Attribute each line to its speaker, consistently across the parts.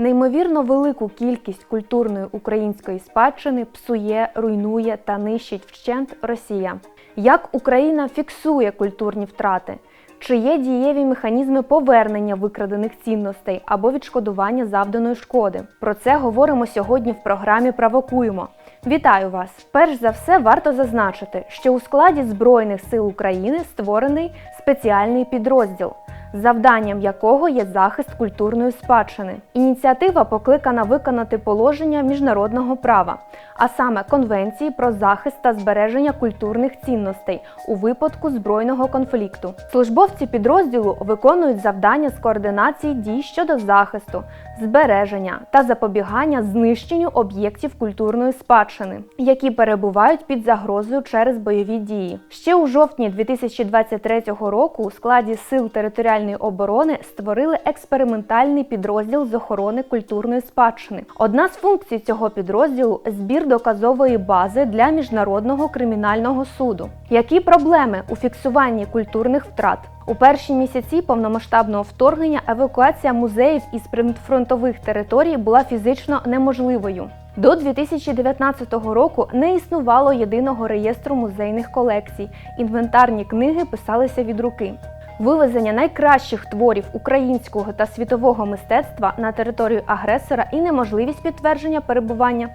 Speaker 1: Неймовірно велику кількість культурної української спадщини псує, руйнує та нищить вщент Росія. Як Україна фіксує культурні втрати? Чи є дієві механізми повернення викрадених цінностей або відшкодування завданої шкоди? Про це говоримо сьогодні в програмі Провокуємо. Вітаю вас! Перш за все, варто зазначити, що у складі Збройних сил України створений спеціальний підрозділ, завданням якого є захист культурної спадщини. Ініціатива покликана виконати положення міжнародного права, а саме Конвенції про захист та збереження культурних цінностей у випадку збройного конфлікту. Службовці підрозділу виконують завдання з координації дій щодо захисту, збереження та запобігання знищенню об'єктів культурної спадщини, які перебувають під загрозою через бойові дії. Ще у жовтні 2023 року у складі сил територіальної оборони створили експериментальний підрозділ з охорони культурної спадщини. Одна з функцій цього підрозділу збір доказової бази для міжнародного кримінального суду. Які проблеми у фіксуванні культурних втрат? У перші місяці повномасштабного вторгнення евакуація музеїв із прифронтових територій була фізично неможливою. До 2019 року не існувало єдиного реєстру музейних колекцій. Інвентарні книги писалися від руки. Вивезення найкращих творів українського та світового мистецтва на територію агресора і неможливість підтвердження перебування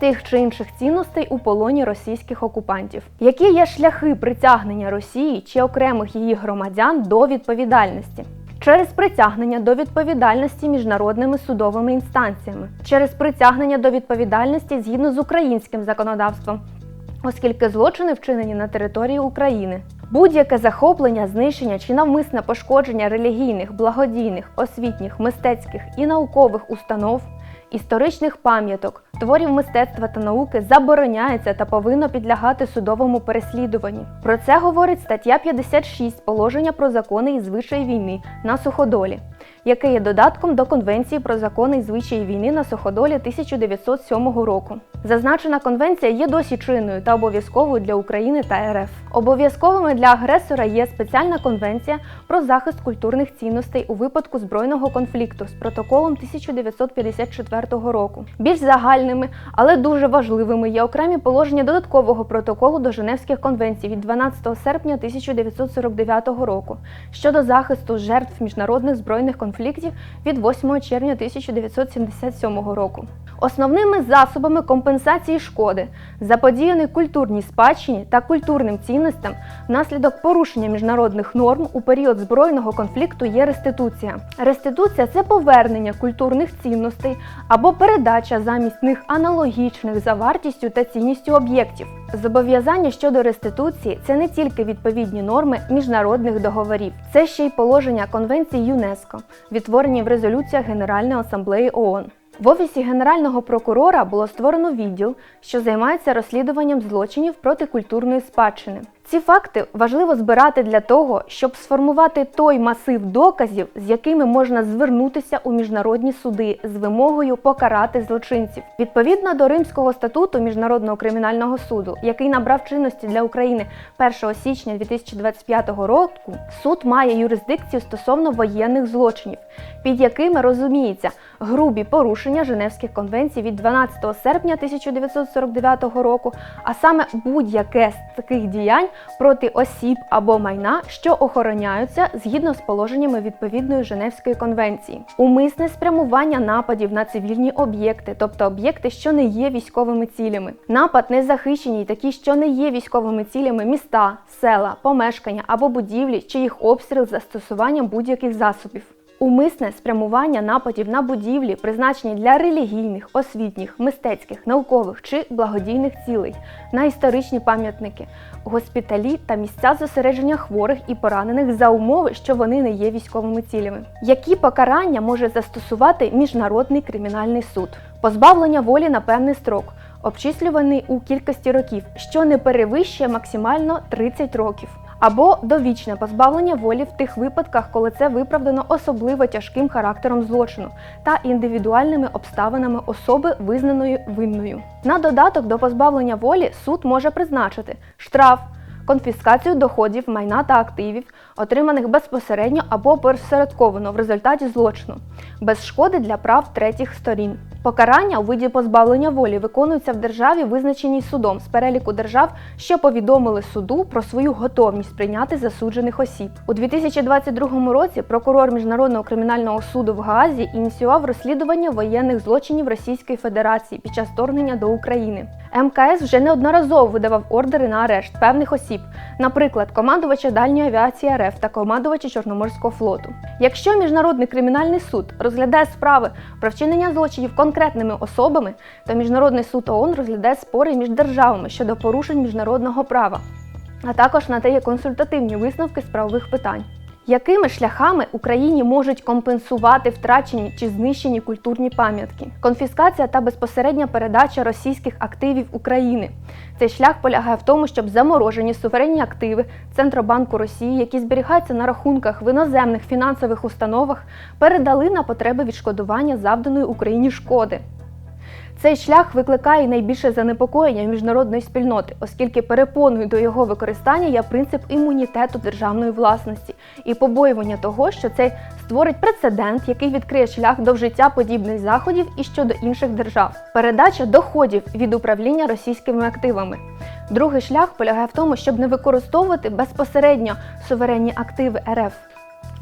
Speaker 1: тих чи інших цінностей у полоні російських окупантів. Які є шляхи притягнення Росії чи окремих її громадян до відповідальності? Через притягнення до відповідальності міжнародними судовими інстанціями, через притягнення до відповідальності згідно з українським законодавством, оскільки злочини вчинені на території України. Будь-яке захоплення, знищення чи навмисне пошкодження релігійних, благодійних, освітніх, мистецьких і наукових установ, історичних пам'яток, творів мистецтва та науки забороняється та повинно підлягати судовому переслідуванню. Про це говорить стаття 56 положення про закони і звичаї війни на суходолі, яке є додатком до Конвенції про закони і звичаї війни на суходолі 1907 року. Зазначена конвенція є досі чинною та обов'язковою для України та РФ. Обов'язковими для агресора є спеціальна конвенція про захист культурних цінностей у випадку збройного конфлікту з протоколом 1954 року. Більш загальними, але дуже важливими є окремі положення додаткового протоколу до Женевських конвенцій від 12 серпня 1949 року щодо захисту жертв міжнародних збройних конфліктів від 8 червня 1977 року. Основними засобами компенсації шкоди, заподіяної культурній спадщині та культурним цінностям внаслідок порушення міжнародних норм у період збройного конфлікту є реституція. Реституція це повернення культурних цінностей або передача замість них аналогічних за вартістю та цінністю об'єктів. Зобов'язання щодо реституції це не тільки відповідні норми міжнародних договорів, це ще й положення Конвенції ЮНЕСКО, відтворені в резолюціях Генеральної асамблеї ООН. В офісі генерального прокурора було створено відділ, що займається розслідуванням злочинів проти культурної спадщини. Ці факти важливо збирати для того, щоб сформувати той масив доказів, з якими можна звернутися у міжнародні суди з вимогою покарати злочинців. Відповідно до Римського статуту Міжнародного кримінального суду, який набрав чинності для України 1 січня 2025 року, суд має юрисдикцію стосовно воєнних злочинів, під якими розуміється грубі порушення Женевських конвенцій від 12 серпня 1949 року, а саме будь-яке з таких діянь проти осіб або майна, що охороняються згідно з положеннями відповідної Женевської конвенції, умисне спрямування нападів на цивільні об'єкти, тобто об'єкти, що не є військовими цілями, напад незахищені, такі, що не є військовими цілями, міста, села, помешкання або будівлі, чи їх обстріл з застосуванням будь-яких засобів. Умисне спрямування нападів на будівлі, призначені для релігійних, освітніх, мистецьких, наукових чи благодійних цілей, на історичні пам'ятники, госпіталі та місця зосередження хворих і поранених за умови, що вони не є військовими цілями. Які покарання може застосувати Міжнародний кримінальний суд? Позбавлення волі на певний строк. Обчислюваний у кількості років, що не перевищує максимально 30 років або довічне позбавлення волі в тих випадках, коли це виправдано особливо тяжким характером злочину та індивідуальними обставинами особи, визнаної винною. На додаток до позбавлення волі суд може призначити штраф, конфіскацію доходів, майна та активів, отриманих безпосередньо або посередковано в результаті злочину, без шкоди для прав третіх сторін. Покарання у виді позбавлення волі виконується в державі, визначеній судом з переліку держав, що повідомили суду про свою готовність прийняти засуджених осіб. У 2022 році прокурор Міжнародного кримінального суду в Гаазі ініціював розслідування воєнних злочинів Російської Федерації під час вторгнення до України. МКС вже неодноразово видавав ордери на арешт певних осіб, наприклад, командувача дальньої авіації РФ та командувача Чорноморського флоту. Якщо міжнародний кримінальний суд розглядає справи про вчинення злочинів конкретними особами, то міжнародний суд ООН розглядає спори між державами щодо порушень міжнародного права, а також надає консультативні висновки з правових питань. Якими шляхами Україні можуть компенсувати втрачені чи знищені культурні пам'ятки? Конфіскація та безпосередня передача російських активів України. Цей шлях полягає в тому, щоб заморожені суверенні активи Центробанку Росії, які зберігаються на рахунках в іноземних фінансових установах, передали на потреби відшкодування завданої Україні шкоди. Цей шлях викликає найбільше занепокоєння міжнародної спільноти, оскільки перепоною до його використання є принцип імунітету державної власності і побоювання того, що цей створить прецедент, який відкриє шлях до вжиття подібних заходів і щодо інших держав. Передача доходів від управління російськими активами. Другий шлях полягає в тому, щоб не використовувати безпосередньо суверенні активи РФ.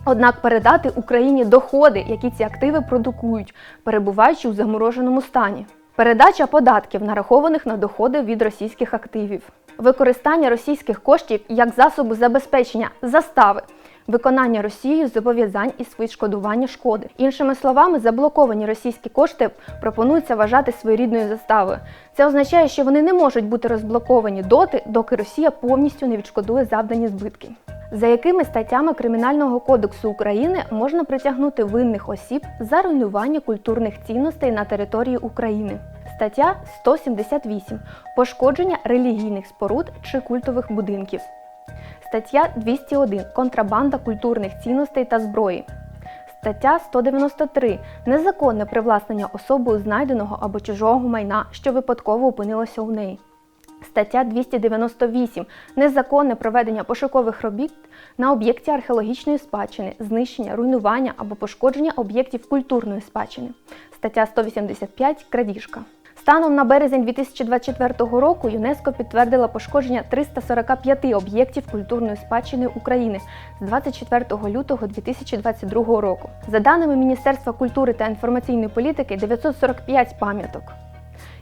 Speaker 1: Однак передати Україні доходи, які ці активи продукують, перебуваючи у замороженому стані. Передача податків, нарахованих на доходи від російських активів, використання російських коштів як засобу забезпечення застави, виконання Росією зобов'язань із відшкодування шкоди. Іншими словами, заблоковані російські кошти пропонується вважати своєрідною заставою. Це означає, що вони не можуть бути розблоковані доти, доки Росія повністю не відшкодує завдані збитки. За якими статтями Кримінального кодексу України можна притягнути винних осіб за руйнування культурних цінностей на території України? Стаття 178. Пошкодження релігійних споруд чи культових будинків. Стаття 201. Контрабанда культурних цінностей та зброї. Стаття 193. Незаконне привласнення особою знайденого або чужого майна, що випадково опинилося у неї. Стаття 298. Незаконне проведення пошукових робіт на об'єкті археологічної спадщини, знищення, руйнування або пошкодження об'єктів культурної спадщини. Стаття 185. Крадіжка. Станом на березень 2024 року ЮНЕСКО підтвердила пошкодження 345 об'єктів культурної спадщини України з 24 лютого 2022 року. За даними Міністерства культури та інформаційної політики, 945 пам'яток.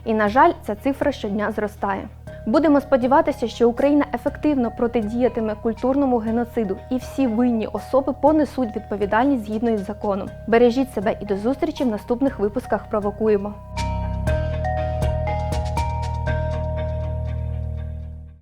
Speaker 1: І, на жаль, ця цифра щодня зростає. Будемо сподіватися, що Україна ефективно протидіятиме культурному геноциду, і всі винні особи понесуть відповідальність згідно із законом. Бережіть себе і до зустрічі в наступних випусках провокуємо.